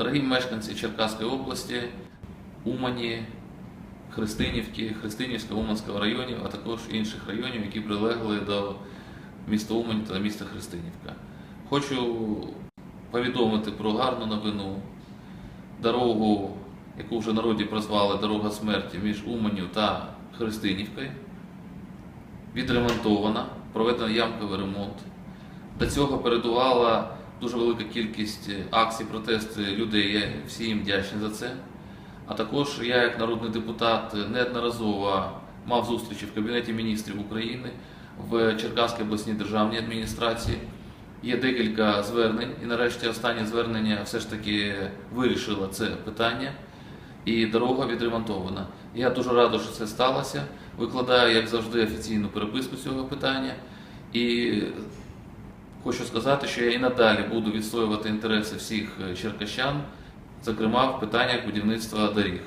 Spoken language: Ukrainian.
Дорогі мешканці Черкаської області, Умані, Христинівки, Христинівського, Уманського районів, а також інших районів, які прилегли до міста Умань та міста Христинівка. Хочу повідомити про гарну новину. Дорогу, яку вже народі прозвали дорога смерті між Уманю та Христинівкою, відремонтована, проведено ямковий ремонт. До цього передувала дуже велика кількість акцій протесту людей. Я всі їм вдячний за це. А також я, як народний депутат, неодноразово мав зустрічі в Кабінеті міністрів України в Черкаській обласній державній адміністрації. Є декілька звернень, і нарешті останнє звернення все ж таки вирішило це питання, і дорога відремонтована. Я дуже радий, що це сталося. Викладаю, як завжди, офіційну переписку цього питання. І хочу сказати, що я і надалі буду відстоювати інтереси всіх черкащан, зокрема в питаннях будівництва доріг.